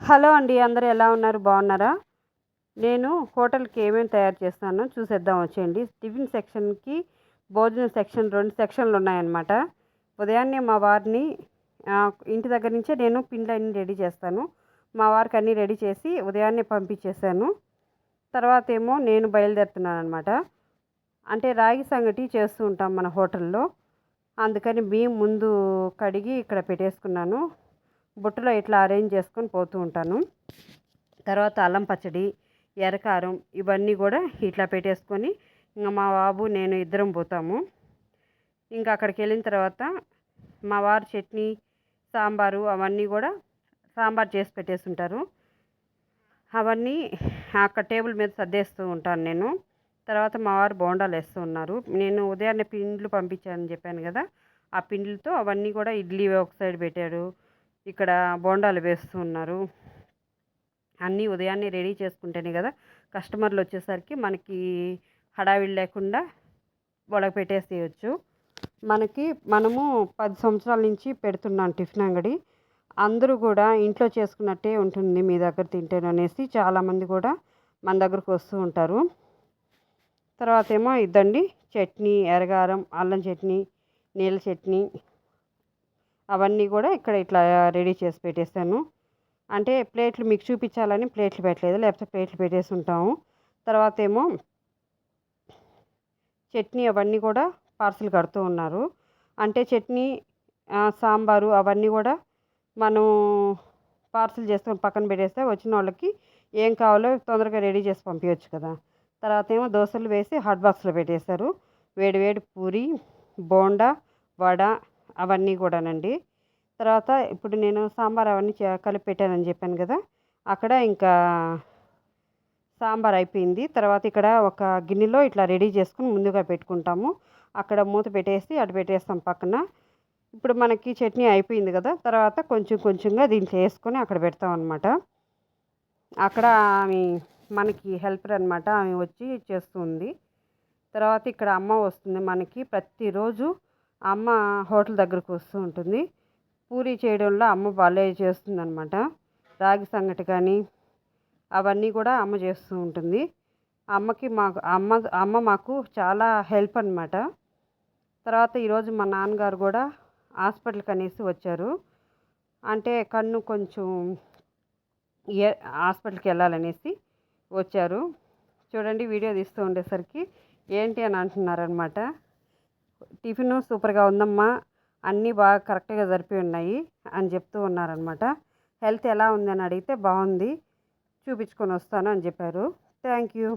Hello అండి అందరూ ఎలా ఉన్నారు? బాగున్నారా? నేను హోటల్కి ఏమేమి తయారు చేస్తానో చూసేద్దాం వచ్చేయండి. టిఫిన్ సెక్షన్కి భోజనం సెక్షన్ రెండు సెక్షన్లు ఉన్నాయన్నమాట. ఉదయాన్నే మా వారిని ఇంటి దగ్గర నుంచే నేను పిండ్లన్నీ అన్ని రెడీ చేస్తాను. మా వారికి అన్నీ రెడీ చేసి ఉదయాన్నే పంపించేశాను. తర్వాత ఏమో నేను బయలుదేరుతున్నాను అనమాట అంటే రాగి సంగటి చేస్తూ ఉంటాం మన హోటల్లో. అందుకని బియ్యం ముందు కడిగి ఇక్కడ పెట్టేసుకున్నాను. బుట్టలో ఇట్లా అరేంజ్ చేసుకొని పోతూ ఉంటాను. తర్వాత అల్లం పచ్చడి ఎర్రకారం ఇవన్నీ కూడా ఇట్లా పెట్టేసుకొని ఇంకా మా బాబు నేను ఇద్దరం పోతాము. ఇంకా అక్కడికి వెళ్ళిన తర్వాత మా వారు చట్నీ సాంబారు అవన్నీ కూడా సాంబార్ చేసి పెట్టేస్తుంటారు అవన్నీ అక్కడ టేబుల్ మీద సర్దేస్తూ ఉంటాను నేను. తర్వాత మా వారు బోండాలు వేస్తూ ఉన్నారు. నేను ఉదయాన్నే పిండ్లు పంపించానని చెప్పాను కదా ఆ పిండిలతో అవన్నీ కూడా ఇడ్లీ ఒక సైడ్ పెట్టాడు. ఇక్కడ బోండాలు వేస్తూ ఉన్నారు. అన్నీ ఉదయాన్నే రెడీ చేసుకుంటేనే కదా కస్టమర్లు వచ్చేసరికి మనకి హడావిడి లేకుండా వాళ్ళకి పెట్టేసేయచ్చు. మనకి మనము పది సంవత్సరాల నుంచి పెడుతున్నాం టిఫిన్ అంగడి. అందరూ కూడా ఇంట్లో చేసుకున్నట్టే ఉంటుంది మీ దగ్గర తింటేను అనేసి చాలామంది కూడా మన దగ్గరకు వస్తూ ఉంటారు. తర్వాత ఏమో ఇద్దండి చట్నీ ఎరగారం అల్లం చట్నీ నీళ్ళ చట్నీ అవన్నీ కూడా ఇక్కడ ఇట్లా రెడీ చేసి పెట్టేశాను అంటే ప్లేట్లు మీకు చూపించాలని ప్లేట్లు పెట్టలేదు లేకపోతే ప్లేట్లు పెట్టేసి ఉంటాము. తర్వాత ఏమో చట్నీ అవన్నీ కూడా పార్సల్ కడుతూ ఉన్నారు. అంటే చట్నీ సాంబారు అవన్నీ కూడా మనం పార్సల్ చేసుకొని పక్కన పెట్టేస్తే వచ్చిన వాళ్ళకి ఏం కావాలో తొందరగా రెడీ చేసి పంపించవచ్చు కదా. తర్వాత ఏమో దోశలు వేసి హాట్ బాక్స్లో పెట్టేశారు. వేడి వేడి పూరి బోండా వడ అవన్నీ కూడానండి. తర్వాత ఇప్పుడు నేను సాంబార్ అవన్నీ చే- కలిపి పెట్టానని చెప్పాను కదా అక్కడ ఇంకా సాంబార్ అయిపోయింది. తర్వాత ఇక్కడ ఒక గిన్నెలో ఇట్లా రెడీ చేసుకుని ముందుగా పెట్టుకుంటాము. అక్కడ మూత పెట్టేసి అటు పెట్టేస్తాం పక్కన. ఇప్పుడు మనకి చట్నీ అయిపోయింది కదా తర్వాత కొంచెం కొంచెంగా దీంట్లో వేసుకొని అక్కడ పెడతాం అనమాట అక్కడ ఆమె మనకి హెల్పర్ అనమాట ఆమె వచ్చి చేస్తుంది. తర్వాత ఇక్కడ అమ్మ వస్తుంది మనకి ప్రతిరోజు అమ్మ హోటల్ దగ్గరకు వస్తూ ఉంటుంది. పూరి చేయడంలో అమ్మ భలే చేస్తుందనమాట రాగి సంగటి కానీ అవన్నీ కూడా అమ్మ చేస్తూ ఉంటుంది. అమ్మకి మాకు అమ్మ అమ్మ మాకు చాలా హెల్ప్ అనమాట తర్వాత ఈరోజు మా నాన్నగారు కూడా హాస్పిటల్కి అనేసి వచ్చారు. అంటే కన్ను కొంచెం ఏ హాస్పిటల్కి వెళ్ళాలనేసి వచ్చారు. చూడండి వీడియో తీస్తూ ఉండేసరికి ఏంటి అని అంటున్నారనమాట టిఫిన్ సూపర్గా ఉందమ్మా. అన్నీ బాగా కరెక్ట్గా జరిపి ఉన్నాయి అని చెప్తూ ఉన్నారనమాట హెల్త్ ఎలా ఉంది అని అడిగితే బాగుంది. చూపించుకొని వస్తాను అని చెప్పారు. Thank you.